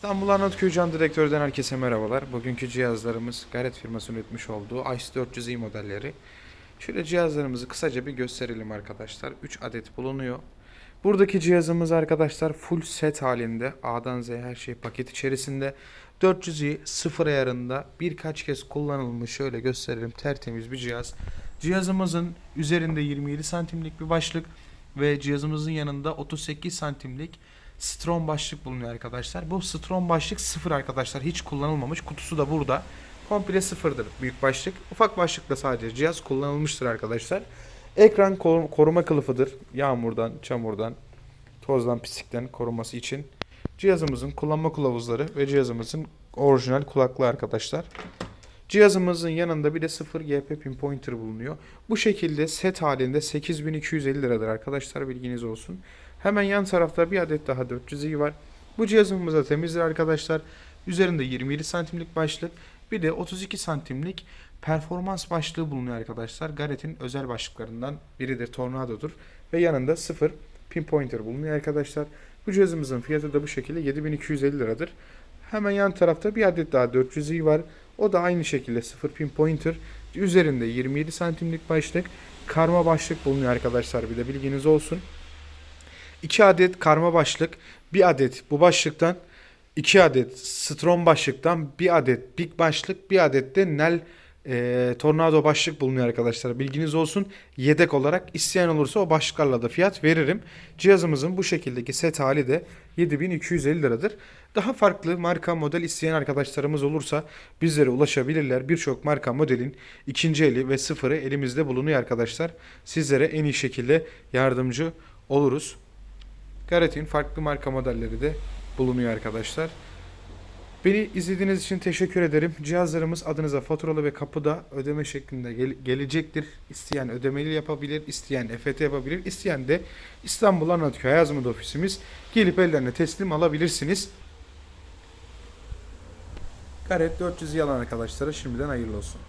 İstanbul Arnavutköy Can Direktör'den herkese merhabalar. Bugünkü cihazlarımız Garrett firmasının üretmiş olduğu ICE 400i modelleri. Şöyle cihazlarımızı kısaca bir gösterelim arkadaşlar. 3 adet bulunuyor. Buradaki cihazımız arkadaşlar full set halinde. A'dan Z'ye her şey paket içerisinde. 400i sıfır ayarında birkaç kez kullanılmış. Şöyle gösterelim. Tertemiz bir cihaz. Cihazımızın üzerinde 27 santimlik bir başlık ve cihazımızın yanında 38 santimlik Strom başlık bulunuyor arkadaşlar. Bu Strom başlık sıfır arkadaşlar. Hiç kullanılmamış. Kutusu da burada. Komple sıfırdır büyük başlık. Ufak başlıkla sadece cihaz kullanılmıştır arkadaşlar. Ekran kor- koruma kılıfıdır. Yağmurdan, çamurdan, tozdan, pislikten koruması için. Cihazımızın kullanma kılavuzları ve cihazımızın orijinal kulaklığı arkadaşlar. Cihazımızın yanında bir de 0 GP pinpointer bulunuyor. Bu şekilde set halinde 8250 liradır arkadaşlar bilginiz olsun. Hemen yan tarafta bir adet daha 400i var. Bu cihazımız da temizdir arkadaşlar. Üzerinde 27 santimlik başlık bir de 32 santimlik performans başlığı bulunuyor arkadaşlar. Garrett'in özel başlıklarından biridir. Tornado'dur. Ve yanında 0 pinpointer bulunuyor arkadaşlar. Bu cihazımızın fiyatı da bu şekilde 7250 liradır. Hemen yan tarafta bir adet daha 400i var. O da aynı şekilde 0 pinpointer. Üzerinde 27 santimlik başlık. Karma başlık bulunuyor arkadaşlar bir de bilginiz olsun. 2 adet karma başlık, bir adet bu başlıktan, 2 adet strom başlıktan, bir adet big başlık, bir adet de nel e, tornado başlık bulunuyor arkadaşlar. Bilginiz olsun. Yedek olarak isteyen olursa o başlıklarla da fiyat veririm. Cihazımızın bu şekildeki set hali de 7250 liradır. Daha farklı marka model isteyen arkadaşlarımız olursa bizlere ulaşabilirler. Birçok marka modelin ikinci eli ve sıfırı elimizde bulunuyor arkadaşlar. Sizlere en iyi şekilde yardımcı oluruz. Garrett'in farklı marka modelleri de bulunuyor arkadaşlar. Beni izlediğiniz için teşekkür ederim. Cihazlarımız adınıza faturalı ve kapıda ödeme şeklinde gel- gelecektir. İsteyen ödemeli yapabilir, isteyen EFT yapabilir, isteyen de İstanbul Anadolu'ya yazmadı ofisimiz gelip ellerine teslim alabilirsiniz. Garrett 400 yalan arkadaşlara şimdiden hayırlı olsun.